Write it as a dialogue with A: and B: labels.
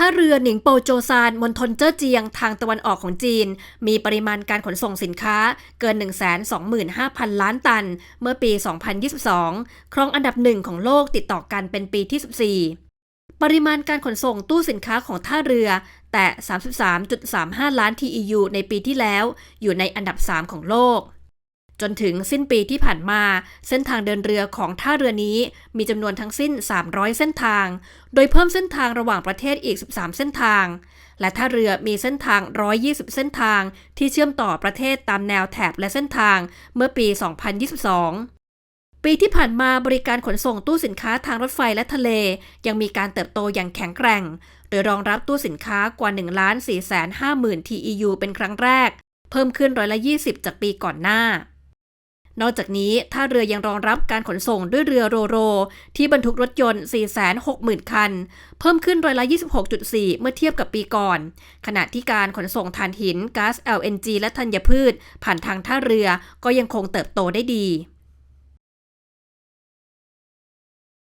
A: ท่าเรือหนิงโปโจซานมณฑลเจ้อเจียงทางตะวันออกของจีน มีปริมาณการขนส่งสินค้าเกิน 125,000 ล้านตัน เมื่อปี 2022 ครองอันดับหนึ่งของโลกติดต่อกันเป็นปีที่ 14 ปริมาณการขนส่งตู้สินค้าของท่าเรือแต่ 33.35 ล้าน TEU ในปีที่แล้ว อยู่ในอันดับ 3 ของโลก จนถึงสิ้นปีที่ผ่านมา เส้นทางเดินเรือของท่าเรือนี้มีจำนวนทั้งสิ้น 300 เส้นทาง โดยเพิ่มเส้นทางระหว่างประเทศอีก 13 เส้นทาง และท่าเรือมีเส้นทาง 120 เส้นทาง ที่เชื่อมต่อประเทศตามแนวแถบและเส้นทางเมื่อปี 2022ปีที่ผ่านมาบริการขนส่งตู้สินค้าทางรถไฟและทะเล ยังมีการเติบโตอย่างแข็งแกร่ง โดยรองรับตู้สินค้ากว่า 1 4 5 0 0 0 0 TEU เป็นครั้งแรก เพิ่มขึ้นร้อยละ 20 จากปีก่อนหน้า นอกจากนี้ท่าเรือยังรองรับการขนส่งด้วยเรือโรโร ที่บรรทุกรถยนต์ 460,000 คัน เพิ่มขึ้นร้อยละ 26.4 เมื่อเทียบกับปีก่อน ขณะที่การขนส่งถ่านหินก๊าซ LNG และธัญพืช ผ่านทางท่าเรือก็ยังคงเติบโตได้ดี